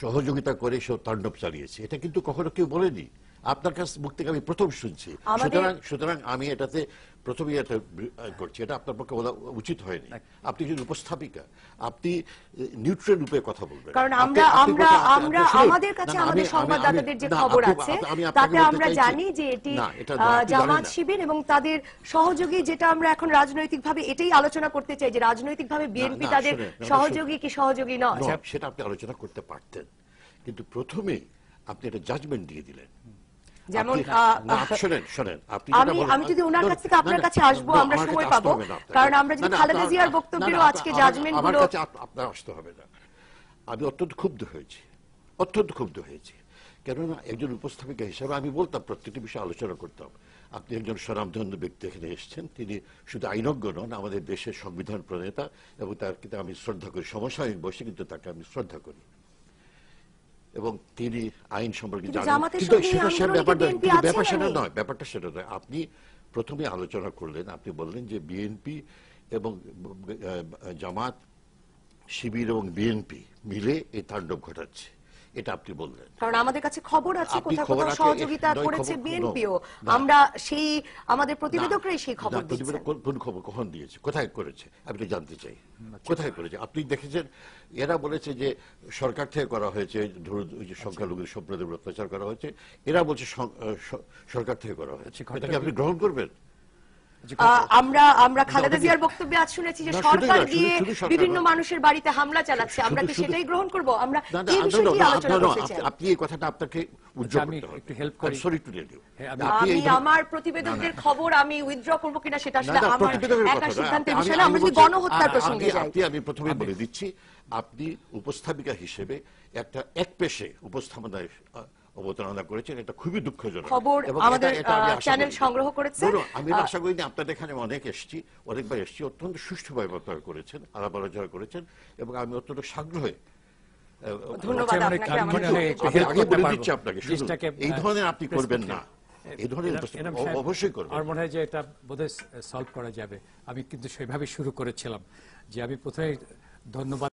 সহযোগিতা করে সে তাণ্ডব চালিয়েছে। এটা কিন্তু কখনো কেউ বলেনি। আপনার কাছ মুখ থেকে আমি প্রথম শুনছি। সুতরাং সুতরাং আমি এটাতে প্রথমেই এটা করছি এটা আপনার পক্ষে বলা উচিত হয়নি। আপনি যদি উপস্থাপিকা আপনি নিউট্রাল রূপে কথা বলবেন। কারণ আমরা আমরা আমরা আমাদের কাছে আমাদের আমি- আমি- সংবাদদাতাদের যে খবর আছে তাতে আমরা জানি যে এটি জামাত শিবির এবং তাদের সহযোগী যেটা আমরা এখন রাজনৈতিকভাবে এটাই আলোচনা করতে চাই যে রাজনৈতিকভাবে বিএনপি তাদের সহযোগী কি সহযোগী নয়, সেটা আপনি আলোচনা করতে পারতেন। কিন্তু প্রথমে আপনি একটা জাজমেন্ট দিয়ে দিলেন। যেমন, আপনি- আহ, শোনেন শোনেন। আপনি আমি- আমি যদি ওনার কাছ থেকে আপনার কাছে আসব, আমরা সময় পাবো। কারণ আমরা যদি খালেদা জিয়ার বক্তব্যেরও আজকে আমার গুলো- আপনার আসতে হবে না। আমি অত্যন্ত ক্ষুব্ধ হয়েছি। অত্যন্ত ক্ষুব্ধ হয়েছি। কেননা একজন উপস্থাপিকা হিসাবে আমি বলতাম প্রত্যেকটি বিষয়ে আলোচনা করতাম। আপনি একজন স্বনামধন্য ব্যক্তি এখানে এসেছেন। তিনি শুধু আইনজ্ঞ নন আমাদের দেশের সংবিধান প্রণেতা এবং তার কিন্তু আমি শ্রদ্ধা করি। সমসাময়িক বসে কিন্তু তাকে আমি শ্রদ্ধা করি। এবং তিনি আইন সম্পর্কে জানেন। কিন্তু সেটা সে ব্যাপারটা ব্যাপার সেটা নয় ব্যাপারটা সেটা নয়। আপনি প্রথমে আলোচনা করলেন আপনি বললেন যে বিএনপি এবং জামাত শিবির এবং বিএনপি মিলে এই তাণ্ডব ঘটাচ্ছে। এটা আপনি বললেন। কারণ আমাদের কাছে খবর আছে কোথাও কোথাও সহযোগিতা করেছে বিএনপিও আমরা সেই আমাদের প্রতিবেদকরাই সেই খবর দিচ্ছেন। কোন- খবর কখন দিয়েছে? কোথায় করেছে? আপনি জানতে চাই। কোথায় করেছে? আপনি দেখেছেন এরা বলেছে যে সরকার থেকে করা হয়েছে ধরুন ওই যে সংখ্যালঘু সম্প্রদায়ের উপর অত্যাচার করা হয়েছে। এরা বলছে সরকার থেকে করা হয়েছে। আচ্ছা, এটাকে আপনি গ্রহণ করবেন? আমরা আমরা খালেদা জিয়ার বক্তব্যে আজ শুনেছি যে সরকার দিয়ে বিভিন্ন মানুষের বাড়িতে হামলা চালাচ্ছে। আমরা কি সেটাই গ্রহণ করব? আমরা এই বিষয়ে কি আলোচনা করতে আপনি- চাই। আপনি এই কথাটা আপনাকে উজ্জ্বল আমি করতে হবে। একটু help করি। সরি টু হ্যাঁ, আমি- আমি আমার প্রতিবেদকদের খবর আমি উইথড্র করব কিনা সেটা আসলে আমার একা সিদ্ধান্তের আমি- বিষয় না আমরা যদি গণহত্যার প্রসঙ্গে যাই। আপনি আমি প্রথমে বলে দিচ্ছি আপনি উপস্থাপিকা হিসেবে একটা এক পেশে উপস্থাপনায় অবতারণা করেছেন এটা খুবই দুঃখজনক। খবর আমাদের, চ্যানেল সংগ্রহ করেছে। আমি আশা করি আপনাদের এখানে অনেক এসেছি অনেকবার এসেছি অত্যন্ত সুষ্ঠুভাবে আপনারা করেছেন আলাপ আলোচনা করেছেন এবং আমি অত্যন্ত সাগ্রহে ধন্যবাদ আপনাকে আমি আমাদের মনে এই ধরনের আপনি করবেন না। এই ধরনের অবশ্যই করবেন। আমার মনে হয় যে এটা বোধহয় সলভ করা যাবে। আমি কিন্তু সেভাবে শুরু করেছিলাম যে আমি প্রথমে ধন্যবাদ